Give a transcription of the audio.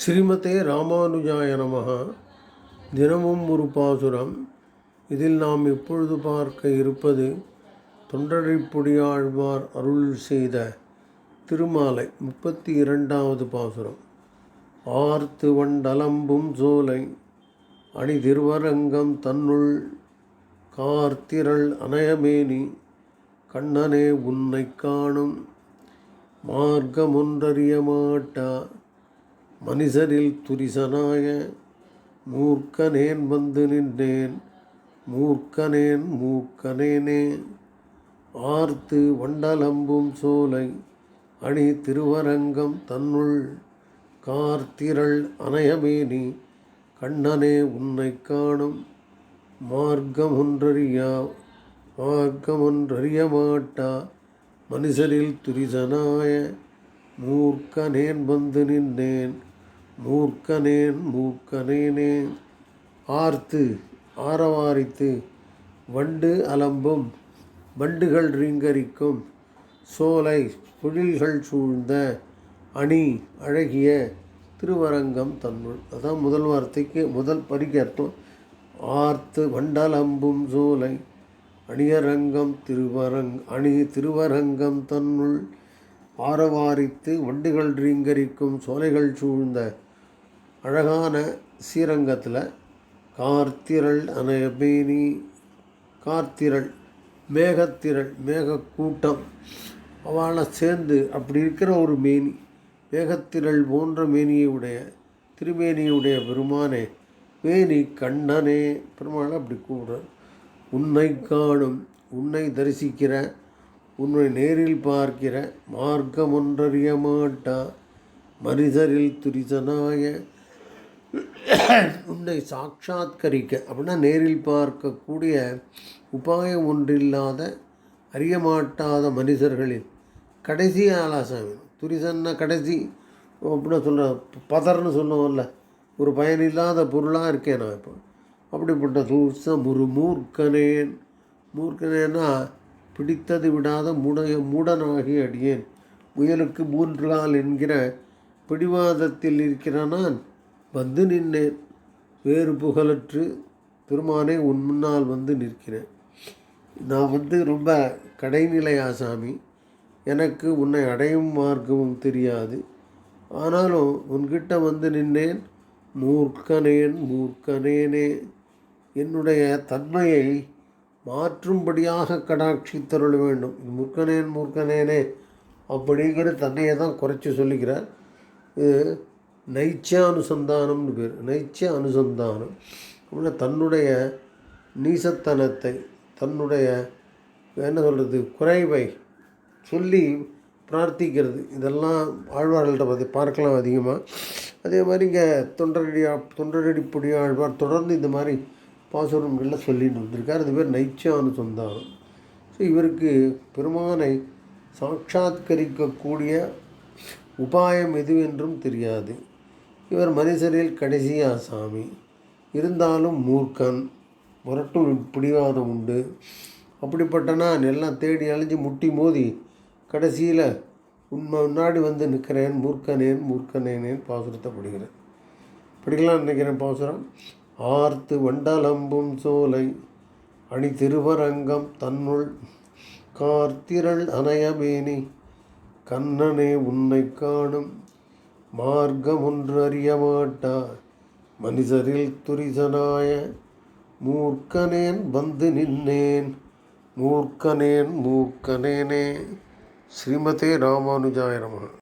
ஸ்ரீமதே ராமானுஜாய நமகா தினமும் ஒரு பாசுரம். இதில் நாம் இப்பொழுது பார்க்க இருப்பது தொண்டரைப்பொடியாழ்வார் அருள் செய்த திருமாலை முப்பத்தி இரண்டாவது பாசுரம். ஆர்த்து வண்டலம்பும் சோலை அணி திருவரங்கம் தன்னுள் கார்த்திரள் அனயமேனி கண்ணனே உன்னை காணும் மார்க்கமொன்றறிய மாட்டா மனிதரில் துரிசனாய மூர்க்கனேன் வந்து நின்றேன். மூர்க்கனேன் மூக்கனேனே. ஆர்த்து வண்டலம்பும் சோலை அணி திருவரங்கம் தன்னுள் கார்த்திரள் அனயமேனி கண்ணனே உன்னை காணும். மார்க்கம் ஒன்றறியா மார்க்கம் ஒன்றறிய மாட்டா. மனுஷரில் துரிசனாய மூர்க்கனேன் வந்து நின்றேன். மூர்க்கனேன் மூக்கனேனே ஆர்த்து ஆரவாரித்து வண்டு அலம்பும் வண்டுகள் ரீங்கரிக்கும். சோலை குழில்கள் சூழ்ந்த அணி அழகிய திருவரங்கம் தன்னுள். அதான் முதல் வார்த்தைக்கு முதல் படிக்க அர்த்தம். ஆர்த்து வண்டலம்பும் சோலை அணியரங்கம் திருவரங் அணி திருவரங்கம் தன்னுள். ஆரவாரித்து வண்டுகள் ரீங்கரிக்கும் சோலைகள் சூழ்ந்த அழகான ஸ்ரீரங்கத்தில் கார்த்திரள் அனபேனி கார்த்திரள் மேகத்திரள் மேகக்கூட்டம் அவளை சேர்ந்து அப்படி இருக்கிற ஒரு மேனி மேகத்திரள் போன்ற மேனியை உடைய திருமேனியுடைய பெருமானே மேனி கண்ணனே பெருமாளை அப்படி கூடுற உன்னை காணும் உன்னை தரிசிக்கிற உன்னை நேரில் பார்க்கிற மார்க்கம் ஒன்றறிய மாட்டா மனிதரில் துரிசனாய உன்னை சாட்சாத்கரிக்க அப்படின்னா நேரில் பார்க்கக்கூடிய உபாயம் ஒன்றில்லாத அறிய மாட்டாத மனிதர்களில் கடைசி ஆலாசாமி துரிசன்னா கடைசி அப்படின்னா சொல்கிற பதர்னு சொல்லுவோம்ல. ஒரு பயனில்லாத பொருளாக இருக்கேன் நான் இப்போ. அப்படிப்பட்ட தூசம் ஒரு மூர்க்கனேன் மூர்க்கனேன்னா பிடித்தது விடாத மூடைய மூடனாகி அடியேன். முயலுக்கு மூன்று கால் என்கிற பிடிவாதத்தில் இருக்கிற நான். வந்து நின்றேன் வேறு புகழற்று பெருமானே உன் முன்னால் வந்து நிற்கிறேன். நான் வந்து ரொம்ப கடைநிலை ஆசாமி எனக்கு உன்னை அடையும் மார்க்கமும் தெரியாது. ஆனாலும் உன்கிட்ட வந்து நின்றேன் மூர்க்கனேன் மூர்க்கனேனே. என்னுடைய தன்மையை மாற்றும்படியாக கடாட்சி தருள வேண்டும். மூர்க்கனேன் மூர்க்கனேனே அப்படிங்கிற தன்னையை தான் குறைச்சி சொல்லிக்கிறார். இது நைச்சிய அனுசந்தானம்னு பேர். நைச்சிய அனுசந்தானம் அப்படின்னா தன்னுடைய நீசத்தனத்தை தன்னுடைய என்ன சொல்கிறது குறைவை சொல்லி பிரார்த்திக்கிறது. இதெல்லாம் ஆழ்வார்கள்ட்ட பார்த்து பார்க்கலாம் அதிகமாக அதே மாதிரி இங்கே தொண்டரடி தொண்டரடி பொடி ஆழ்வார் தொடர்ந்து இந்த மாதிரி பாசுரங்கள்லாம் சொல்லிட்டு வந்திருக்கார். அது பேர் நைச்சிய அனுசந்தானம் ஸோ இவருக்கு பெருமானை சாட்சாத்கரிக்கக்கூடிய உபாயம் எதுவென்றும் தெரியாது. இவர் மனிதரில் கடைசியா சாமி இருந்தாலும் மூர்க்கன் முரட்டும் பிடிவாதம் உண்டு. அப்படிப்பட்ட நான் எல்லாம் தேடி அழிஞ்சு முட்டி மோதி கடைசியில் உண்மை முன்னாடி வந்து நிற்கிறேன் மூர்க்கனேன் மூர்க்கனேனேன் பாசுரத்தை படுகிறேன் படிக்கலாம் நினைக்கிறேன் பாசுரம். ஆர்த்து வண்டலம்பும் சோலை அணி திருவரங்கம் தன்னுள் கார்த்திரள் அனயமேனி கண்ணனே உன்னை காணும். மார்க்கம் ஒன்று அறிய மாட்டா மனிதரில் துரிசனாய மூர்க்கனேன் வந்து நின்னேன் மூர்க்கனேன் மூர்க்கனேனே. ஸ்ரீமதே ராமானுஜாய நமः.